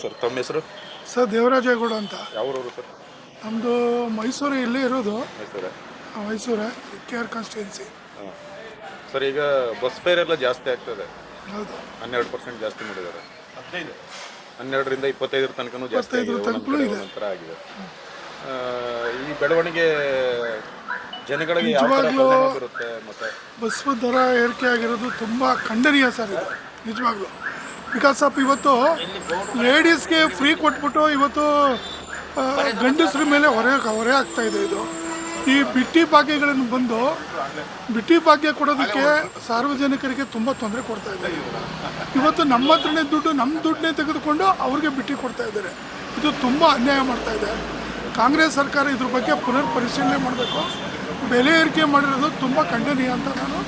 Sir ತಮ್ಮ ಹೆಸರು? Sir Devarajegowda ಅಂತ. ಯಾವೂರವರು ಸರ್? ನಮ್ಮದು ಮೈಸೂರು ಇಲ್ಲೇ ಇರೋದು. ಮೈಸೂರು? ಮೈಸೂರೇ ಕೆ ಆರ್ ಕಾನ್ಸ್ಟಿಟ್ಯೂನ್ಸಿ ಸರ್ ಈಗ ಬಸ್ ಫೇರ್ ಎಲ್ಲ ಜಾಸ್ತಿ ಆಗ್ತದೆ. ಹೌದು. ಹನ್ನೆರಡು ಪರ್ಸೆಂಟ್ ಜಾಸ್ತಿ ಮಾಡಿದ್ದಾರೆ. ಹದಿನೈದು ಹನ್ನೆರಡರಿಂದ ಇಪ್ಪತ್ತೈದರ ತನಕನೂ ಜಾಸ್ತಿ ಆಗಿದೆ. ಇಪ್ಪತ್ತೈದರ ಒಂದೊಂದ್ ಕಡೆ ಇದೆ. ಒಂದೊಂದ್ ಥರ ಆಗಿದೆ. ಆ, ಈ ಬೆಳವಣಿಗೆ ಜನಗಳಿಗೆ ಯಾವ ಥರ ನಿಜವಾಗ್ಲೂ- ಪರಿಣಾಮ ಬೀರುತ್ತೆ ಮತ್ತೆ? ಬಸ್ ದರ ಏರಿಕೆ ಆಗಿರೋದು ತುಂಬ ಖಂಡನೀಯ ಸರ್ ಇದು. ನಿಜವಾಗ್ಲೂ. ಬಿಕಾಸ್ ಆಫ್ ಇವತ್ತು ಲೇಡೀಸ್ಗೆ ಫ್ರೀ ಕೊಟ್ಬಿಟ್ಟು ಇವತ್ತು ಗಂಡಸ್ರ ಮೇಲೆ ಹೊರೆ ಹೊರೆ ಆಗ್ತಾ ಇದೆ ಇದು. ಈ ಬಿಟ್ಟಿ ಭಾಗ್ಯಗಳನ್ನು ಬಂದು ಬಿಟ್ಟಿ ಭಾಗ್ಯ ಕೊಡೋದಕ್ಕೆ ಸಾರ್ವಜನಿಕರಿಗೆ ತುಂಬ ತೊಂದರೆ ಕೊಡ್ತಾ ಇದ್ದಾರೆ. ಇವತ್ತು ನಮ್ಮ ಹತ್ರನೇ ದುಡ್ಡು ನಮ್ಮ ದುಡ್ಡನ್ನೇ ತೆಗೆದುಕೊಂಡು ಅವ್ರಿಗೆ ಬಿಟ್ಟಿ ಕೊಡ್ತಾ ಇದ್ದಾರೆ. ಇದು ತುಂಬ ಅನ್ಯಾಯ ಮಾಡ್ತಾ ಇದೆ. ಕಾಂಗ್ರೆಸ್ ಸರ್ಕಾರ ಇದ್ರ ಬಗ್ಗೆ ಪುನರ್ ಪರಿಶೀಲನೆ ಮಾಡಬೇಕು. ಬೆಲೆ ಏರಿಕೆ ಮಾಡಿರೋದು ತುಂಬ ಖಂಡನೀಯ ಅಂತ ನಾನು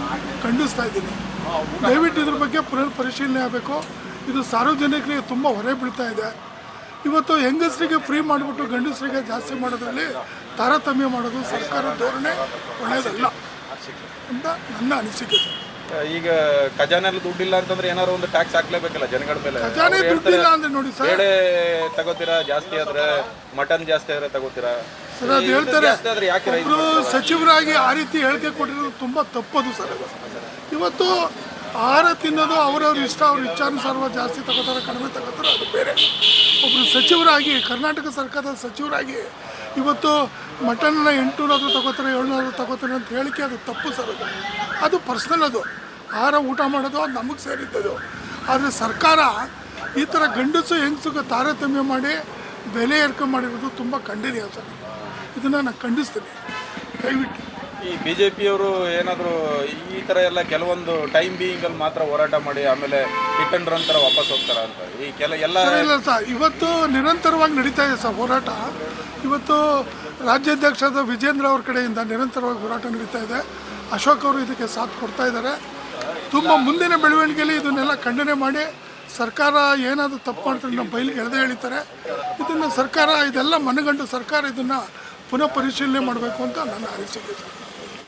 ಖಂಡಿಸ್ತಾ ಇದ್ದೀನಿ. ದಯವಿಟ್ಟು ಇದ್ರ ಬಗ್ಗೆ ಪುನರ್ ಪರಿಶೀಲನೆ ಆಗಬೇಕು. ಇದು ಸಾರ್ವಜನಿಕರಿಗೆ ತುಂಬ ಹೊರೆ ಬೀಳ್ತಾ ಇದೆ. ಇವತ್ತು ಹೆಂಗಸರಿಗೆ ಫ್ರೀ ಮಾಡಿಬಿಟ್ಟು ಗಂಡಸರಿಗೆ ಜಾಸ್ತಿ ಮಾಡೋದ್ರಲ್ಲಿ ತಾರತಮ್ಯ ಮಾಡೋದು ಸರ್ಕಾರ ಧೋರಣೆ ಒಳ್ಳೆಯದಲ್ಲ ಅಂತ ನನ್ನ ಅನಿಸಿಕೆ. ಈಗ ಖಜಾನೆಯಲ್ಲಿ ದುಡ್ಡಿಲ್ಲ ಅಂತಂದ್ರೆ ಏನಾದ್ರು ಒಂದು ಟ್ಯಾಕ್ಸ್ ಹಾಕ್ಲೇಬೇಕಲ್ಲ ಜನಗಳ ಮೇಲೆ. ಖಜಾನೆ ದುಡ್ಡಿಲ್ಲ ಅಂದ್ರೆ ನೋಡಿ ಸರ್. ಬೇಳೆ ತಗೋತೀರಾ ಜಾಸ್ತಿ ಆದ್ರೆ ಮಟನ್ ಜಾಸ್ತಿ ಆದ್ರೆ ತಗೋತೀರಾ? ಸರ್ ಅದು ಹೇಳ್ತಾರೆ. ಸಚಿವರಾಗಿ ಆ ರೀತಿ ಹೇಳಿಕೆ ಕೊಟ್ಟಿರೋದು ತುಂಬಾ ತಪ್ಪದು ಸರ್ ಇವತ್ತು ಆಹಾರ ತಿನ್ನೋದು ಅವರವ್ರ ಇಷ್ಟ, ಅವ್ರ ಇಚ್ಛಾನುಸಾರವ ಜಾಸ್ತಿ ತಗೋತಾರೆ, ಕಡಿಮೆ ತಗೋತಾರೆ, ಅದು ಬೇರೆ. ಒಬ್ಬರು ಸಚಿವರಾಗಿ, ಕರ್ನಾಟಕ ಸರ್ಕಾರದ ಸಚಿವರಾಗಿ ಇವತ್ತು ಮಟನ್ನ ಎಂಟುನೂರಾದರೂ ತಗೋತಾರೆ ಏಳ್ನೂರು ತಗೋತಾರೆ ಅಂತ ಹೇಳಿಕೆ ಅದು ತಪ್ಪು ಸರ್ ಅದು. ಅದು ಪರ್ಸ್ನಲ್ ಅದು. ಆಹಾರ ಊಟ ಮಾಡೋದು ಅದು ನಮಗೆ ಸೇರಿದ್ದದು. ಆದರೆ ಸರ್ಕಾರ ಈ ಥರ ಗಂಡಸು ಹೆಂಗಸಿಗೆ ತಾರತಮ್ಯ ಮಾಡಿ ಬೆಲೆ ಏರ್ಕೆ ಮಾಡಿರೋದು ತುಂಬ ಖಂಡನೀಯ ಸರ್ ಇದನ್ನು ನಾನು ಖಂಡಿಸ್ತೀನಿ. ದಯವಿಟ್ಟು. ಈ ಬಿ ಜೆ ಪಿಯವರು ಏನಾದರೂ ಈ ಥರ ಎಲ್ಲ ಕೆಲವೊಂದು ಟೈಮ್ ಬೀಯಿಂಗಲ್ಲಿ ಮಾತ್ರ ಹೋರಾಟ ಮಾಡಿ ಆಮೇಲೆ ಹಿಟ್ ಅಂಡ್ ವಾಪಸ್ ಹೋಗ್ತಾರೆ ಅಂತ. ಈ ಕೆಲ ಎಲ್ಲ ಇಲ್ಲ ಸರ್, ಇವತ್ತು ನಿರಂತರವಾಗಿ ನಡೀತಾ ಇದೆ ಸರ್ ಹೋರಾಟ. ಇವತ್ತು ರಾಜ್ಯಾಧ್ಯಕ್ಷರಾದ ವಿಜೇಂದ್ರ ಅವ್ರ ಕಡೆಯಿಂದ ನಿರಂತರವಾಗಿ ಹೋರಾಟ ನಡೀತಾ ಇದೆ. ಅಶೋಕ್ ಅವರು ಇದಕ್ಕೆ ಸಾಥ್ ಕೊಡ್ತಾ ಇದ್ದಾರೆ. ತುಂಬ ಮುಂದಿನ ಬೆಳವಣಿಗೆಯಲ್ಲಿ ಇದನ್ನೆಲ್ಲ ಖಂಡನೆ ಮಾಡಿ ಸರ್ಕಾರ ಏನಾದರೂ ತಪ್ಪು ಮಾಡ್ತಾರೆ ನಮ್ಮ ಬೈಲಿಗೆ ಎಳೆದೇ ಹೇಳ್ತಾರೆ ಇದನ್ನು ಸರ್ಕಾರ, ಇದೆಲ್ಲ ಮನಗಂಡು ಸರ್ಕಾರ ಇದನ್ನು ಪುನಃ ಪರಿಶೀಲನೆ ಮಾಡಬೇಕು ಅಂತ ನನ್ನ ಅನಿಸಿಕೆ